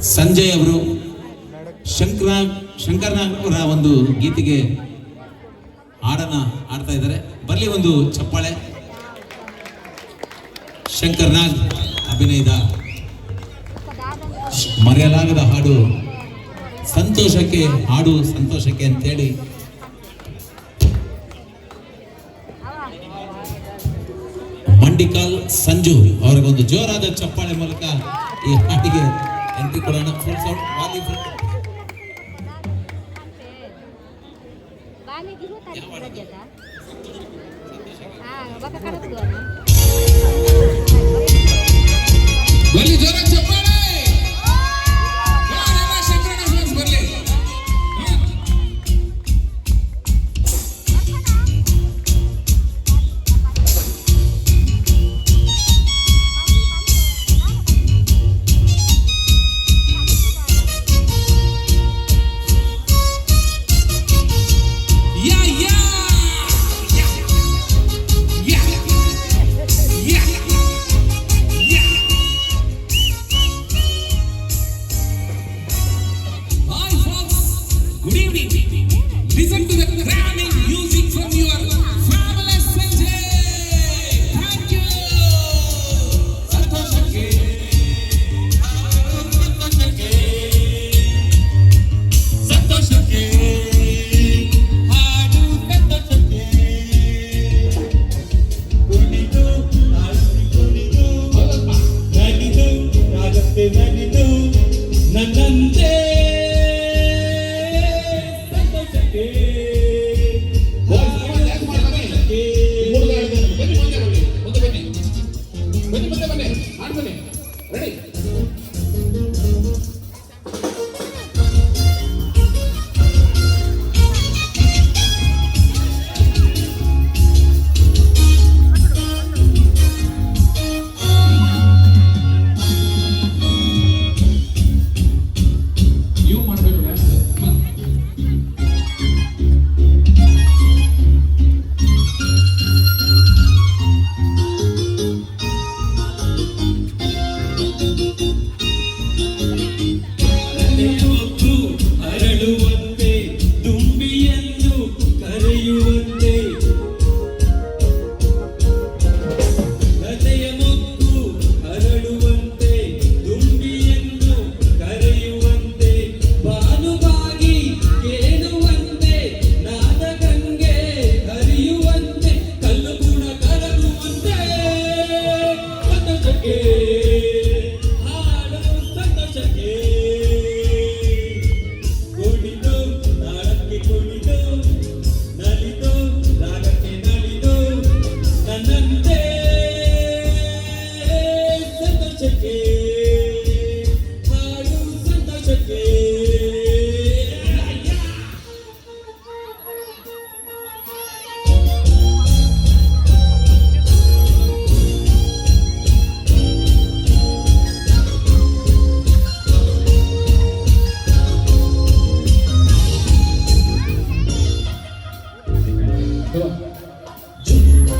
ಸಂಜಯ್ ಅವರು ಶಂಕರ ಅವರ ಒಂದು ಗೀತೆಗೆ ಹಾಡನ್ನ ಹಾಡ್ತಾ ಇದ್ದಾರೆ. ಬರಲಿ ಒಂದು ಚಪ್ಪಾಳೆ. ಶಂಕರ್ನಾಗ್ ಅಭಿನಯದ ಮರೆಯಲಾಗದ ಹಾಡು. ಸಂತೋಷಕ್ಕೆ ಹಾಡು ಸಂತೋಷಕ್ಕೆ ಅಂತೇಳಿ. ಮಂಡಿಕಾಲ್ ಸಂಜು ಅವರಿಗೊಂದು ಜೋರಾದ ಚಪ್ಪಾಳೆ ಮೂಲಕ ಈ ಹಾಡಿಗೆ Nanti beranak full sound, mati full sound. Tadi berada? Ah, bapak karat dua. Good evening. Ready?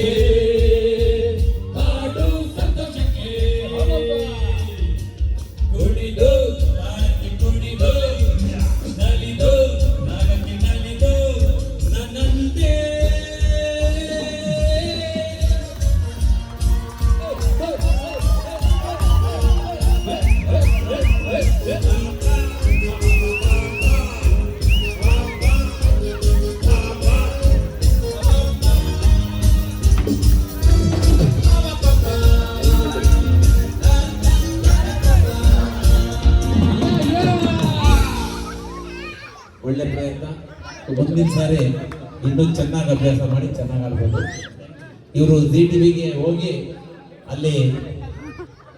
Yeah. ಒಳ್ಳೆ ಪ್ರಯತ್ನ. ಮುಂದಿನ ಸಾರಿ ಇನ್ನೂ ಚೆನ್ನಾಗಿ ಅಭ್ಯಾಸ ಮಾಡಿ ಚೆನ್ನಾಗಿ ಆಡ್ಬೋದು. ಇವರು ಜಿ ಟಿವಿಗೆ ಹೋಗಿ ಅಲ್ಲಿ